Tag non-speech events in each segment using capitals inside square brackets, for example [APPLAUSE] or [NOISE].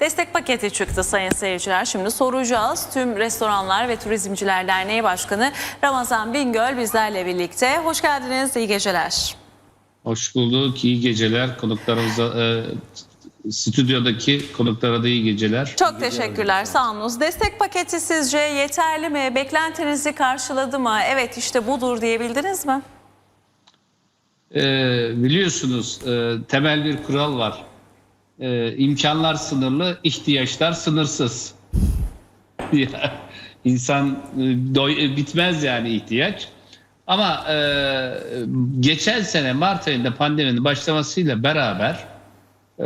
destek paketi çıktı sayın seyirciler. Şimdi soracağız. Tüm Restoranlar ve Turizmciler Derneği Başkanı Ramazan Bingöl bizlerle birlikte. Hoş geldiniz, iyi geceler. Hoş bulduk. İyi geceler. Konuklarımıza, e, stüdyodaki konuklara da iyi geceler. Çok teşekkürler, sağ olunuz. Destek paketi sizce yeterli mi? Beklentinizi karşıladı mı? Evet işte budur diyebildiniz mi? E, biliyorsunuz e, temel bir kural var. E, imkanlar sınırlı, ihtiyaçlar sınırsız. [LAUGHS] İnsan e, doy- bitmez yani ihtiyaç. Ama e, geçen sene Mart ayında pandeminin başlamasıyla beraber e,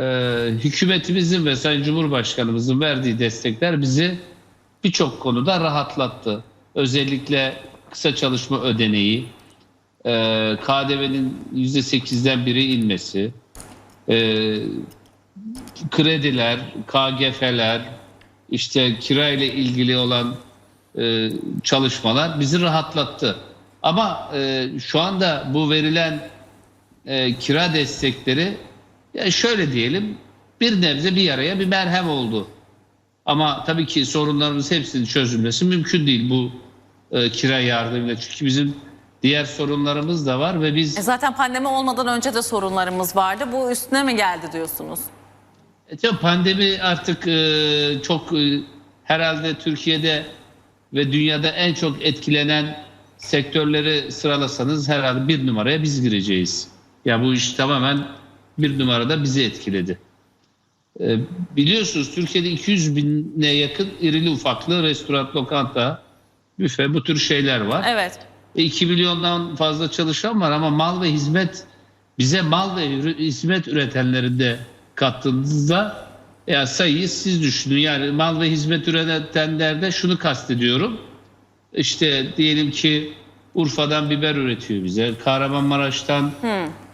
hükümetimizin ve Sayın Cumhurbaşkanımızın verdiği destekler bizi birçok konuda rahatlattı. Özellikle kısa çalışma ödeneği, e, KDV'nin %8'den biri inmesi, e, krediler, KGF'ler, işte kira ile ilgili olan e, çalışmalar bizi rahatlattı. Ama e, şu anda bu verilen e, kira destekleri ya şöyle diyelim bir nebze bir yaraya bir merhem oldu. Ama tabii ki sorunlarımız hepsinin çözülmesi mümkün değil bu e, kira yardımıyla. Çünkü bizim diğer sorunlarımız da var ve biz E zaten pandemi olmadan önce de sorunlarımız vardı. Bu üstüne mi geldi diyorsunuz? E, tabii pandemi artık e, çok e, herhalde Türkiye'de ve dünyada en çok etkilenen sektörleri sıralasanız herhalde bir numaraya biz gireceğiz. Ya bu iş tamamen bir numarada bizi etkiledi. E, biliyorsunuz Türkiye'de 200 bine yakın irili ufaklı restoran, lokanta, büfe bu tür şeyler var. Evet. 2 milyondan fazla çalışan var ama mal ve hizmet bize mal ve hizmet üretenleri de kattığınızda ya sayıyı siz düşünün. Yani mal ve hizmet üretenlerde şunu kastediyorum. İşte diyelim ki Urfa'dan biber üretiyor bize. Kahramanmaraş'tan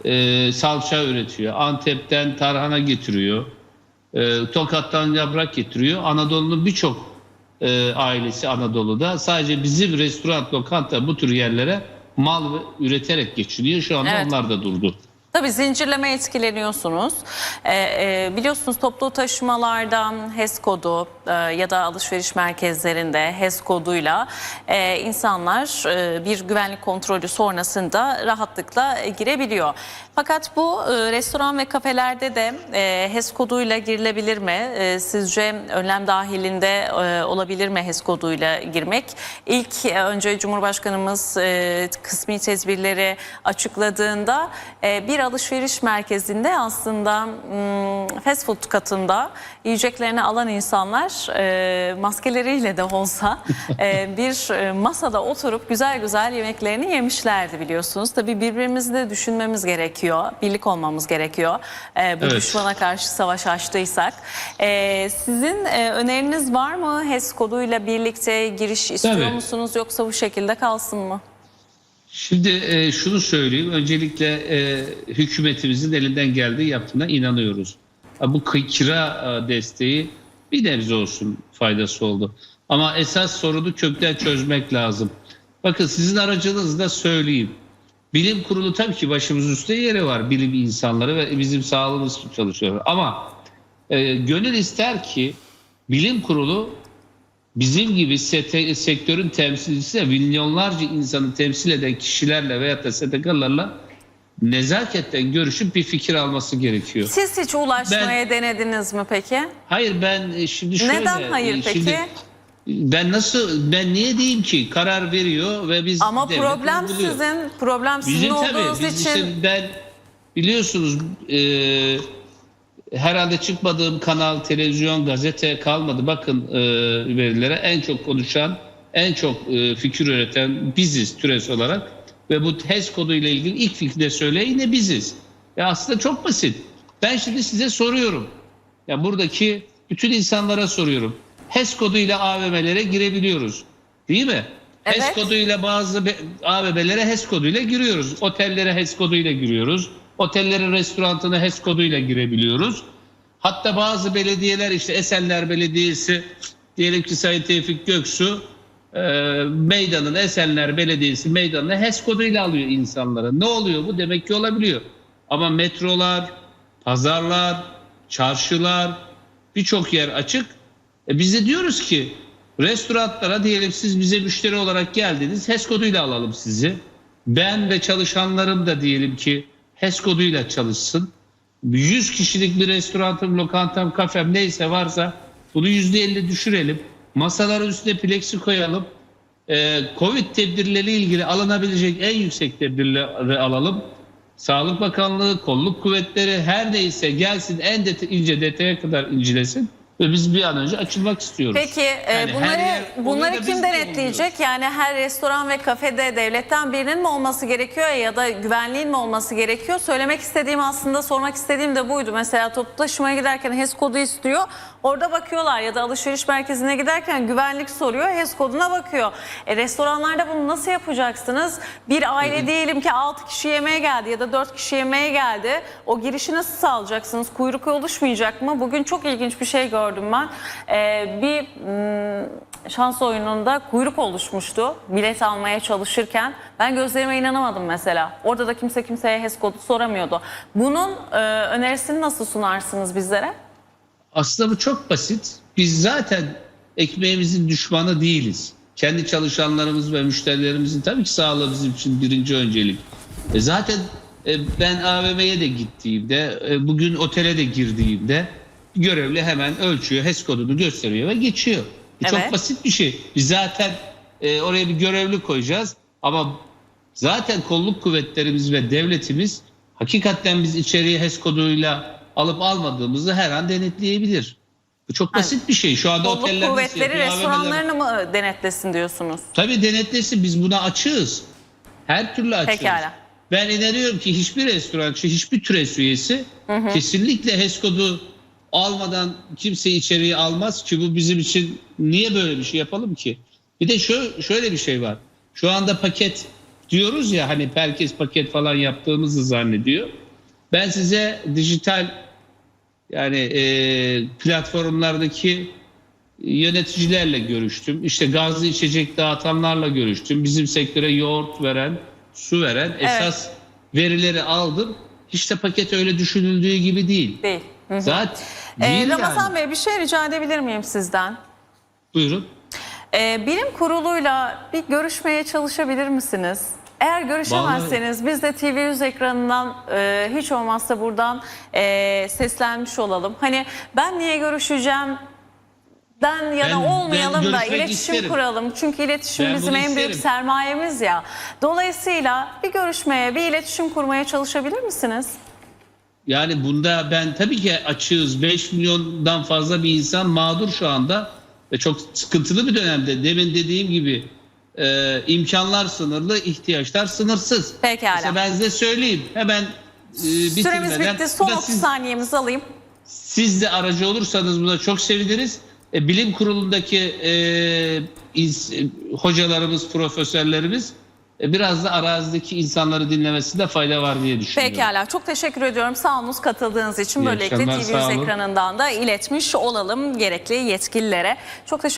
e, salça üretiyor. Antep'ten tarhana getiriyor. E, Tokat'tan yaprak getiriyor. Anadolu'nun birçok e, ailesi Anadolu'da sadece bizim restoran, lokanta bu tür yerlere mal üreterek geçiniyor. Şu anda Evet. onlar da durdu. Tabii zincirleme etkileniyorsunuz. Ee, e, biliyorsunuz toplu taşımalarda HES kodu ya da alışveriş merkezlerinde HES koduyla e, insanlar e, bir güvenlik kontrolü sonrasında rahatlıkla e, girebiliyor. Fakat bu e, restoran ve kafelerde de e, HES koduyla girilebilir mi? E, sizce önlem dahilinde e, olabilir mi HES koduyla girmek? İlk e, önce Cumhurbaşkanımız e, kısmi tedbirleri açıkladığında e, bir alışveriş merkezinde aslında mm, fast food katında yiyeceklerini alan insanlar e, maskeleriyle de olsa e, [LAUGHS] bir e, masada oturup güzel güzel yemeklerini yemişlerdi biliyorsunuz. Tabii birbirimizi de düşünmemiz gerekiyor, birlik olmamız gerekiyor. E, bu Evet. düşmana karşı savaş açtıysak. E, sizin e, öneriniz var mı HES koduyla birlikte giriş istiyor Tabii. musunuz yoksa bu şekilde kalsın mı? Şimdi e, şunu söyleyeyim. Öncelikle e, hükümetimizin elinden geldiği yaptığına inanıyoruz. Bu kira e, desteği bir nebze olsun faydası oldu. Ama esas sorunu kökten çözmek lazım. Bakın sizin aracınızda söyleyeyim. Bilim kurulu tabii ki başımız üstte yeri var. Bilim insanları ve bizim sağlığımız çalışıyor. Ama e, gönül ister ki bilim kurulu bizim gibi sete- sektörün temsilcisi milyonlarca insanı temsil eden kişilerle veya da STK'larla nezaketten görüşüp bir fikir alması gerekiyor. Siz hiç ulaşmaya denediniz mi peki? Hayır ben e, şimdi şöyle... Neden hayır e, peki? şimdi ben nasıl ben niye diyeyim ki karar veriyor ve biz Ama problem uyguluyor. sizin, problem sizin Bizim olduğunuz tabii biz için işte ben biliyorsunuz e, herhalde çıkmadığım kanal, televizyon, gazete kalmadı. Bakın e, verilere en çok konuşan, en çok e, fikir üreten biziz TÜRES olarak. Ve bu HES kodu ile ilgili ilk fikri de söyleyen yine biziz. Ya aslında çok basit. Ben şimdi size soruyorum. Ya buradaki bütün insanlara soruyorum. HES koduyla AVM'lere girebiliyoruz. Değil mi? HES Evet. koduyla bazı AVM'lere HES koduyla giriyoruz. Otellere HES koduyla giriyoruz. Otellerin restorantına HES koduyla girebiliyoruz. Hatta bazı belediyeler işte Esenler Belediyesi diyelim ki Sayın Tevfik Göksu e, meydanın Esenler Belediyesi meydanına HES koduyla alıyor insanlara. Ne oluyor bu? Demek ki olabiliyor. Ama metrolar, pazarlar, çarşılar, Birçok yer açık. E biz de diyoruz ki restoranlara diyelim siz bize müşteri olarak geldiniz. HES koduyla alalım sizi. Ben ve çalışanlarım da diyelim ki HES koduyla çalışsın. 100 kişilik bir restoranım, lokantam, kafem neyse varsa bunu %50 düşürelim. Masaların üstüne plexi koyalım. Ee, Covid tedbirleri ilgili alınabilecek en yüksek tedbirleri alalım. Sağlık Bakanlığı, kolluk kuvvetleri her neyse gelsin en deta- ince detaya kadar incelesin ve biz bir an önce açılmak istiyoruz. Peki e, Yani bunları yer- bunları kim de denetleyecek? Yani her restoran ve kafede devletten birinin mi olması gerekiyor ya da güvenliğin mi olması gerekiyor? Söylemek istediğim aslında sormak istediğim de buydu. Mesela toplu taşımaya giderken HES kodu istiyor. Orada bakıyorlar ya da alışveriş merkezine giderken güvenlik soruyor. HES koduna bakıyor. E, restoranlarda bunu nasıl yapacaksınız? Bir aile diyelim ki 6 kişi yemeğe geldi ya da 4 kişi yemeğe geldi. O girişi nasıl sağlayacaksınız? Kuyruk oluşmayacak mı? Bugün çok ilginç bir şey gördüm ben. E, bir mm, şans oyununda kuyruk oluşmuştu bilet almaya çalışırken. Ben gözlerime inanamadım mesela. Orada da kimse kimseye HES kodu soramıyordu. Bunun e, önerisini nasıl sunarsınız bizlere? Aslında bu çok basit. Biz zaten ekmeğimizin düşmanı değiliz. Kendi çalışanlarımız ve müşterilerimizin tabii ki sağlığı bizim için birinci öncelik. E zaten e, ben AVM'ye de gittiğimde, e, bugün otele de girdiğimde görevli hemen ölçüyor, HES kodunu gösteriyor ve geçiyor. E Evet. Çok basit bir şey. Biz zaten e, oraya bir görevli koyacağız ama zaten kolluk kuvvetlerimiz ve devletimiz hakikaten biz içeriye HES koduyla alıp almadığımızı her an denetleyebilir. Bu çok basit bir şey. Şu anda Kolluk oteller kuvvetleri yapıyor? AVM'ler restoranlarını mı denetlesin diyorsunuz? Tabii denetlesin. Biz buna açığız. Her türlü açığız. Pekala. Ben inanıyorum ki hiçbir restorançı, hiçbir TÜRES üyesi kesinlikle HES kodu almadan kimseyi içeriye almaz ki bu bizim için niye böyle bir şey yapalım ki? Bir de şöyle, şöyle bir şey var. Şu anda paket diyoruz ya hani herkes paket falan yaptığımızı zannediyor. Ben size dijital yani e, platformlardaki yöneticilerle görüştüm. İşte gazlı içecek dağıtanlarla görüştüm. Bizim sektöre yoğurt veren, su veren esas verileri aldım. Hiç de paket öyle düşünüldüğü gibi değil. Değil. Zaten Ee, Ramazan yani. Bey bir şey rica edebilir miyim sizden? Buyurun. Ee, bilim kuruluyla bir görüşmeye çalışabilir misiniz? Eğer görüşemezseniz biz de TV100 ekranından e, hiç olmazsa buradan e, seslenmiş olalım. Hani ben niye görüşeceğim? Den yana Ben- olmayalım ben da iletişim isterim. kuralım. Çünkü iletişim Ben bizim en büyük isterim. sermayemiz ya. Dolayısıyla bir görüşmeye, bir iletişim kurmaya çalışabilir misiniz? Yani bunda ben tabii ki açığız. 5 milyondan fazla bir insan mağdur şu anda ve çok sıkıntılı bir dönemde. Demin dediğim gibi e, imkanlar sınırlı, ihtiyaçlar sınırsız. Pekala. Mesela ben size söyleyeyim. Hemen e, Süremiz bitirmeden. bitti. Son Bu da 30 siz- saniyemizi alayım. Siz de aracı olursanız buna çok seviniriz. E, bilim kurulundaki e, ins- e, hocalarımız, profesörlerimiz biraz da arazideki insanları dinlemesinde fayda var diye düşünüyorum. Pekala. Çok teşekkür ediyorum. Sağ olunuz katıldığınız için. İyi Böylelikle akşamlar, sağ TV100 olun. ekranından da iletmiş olalım gerekli yetkililere. Çok teşekkür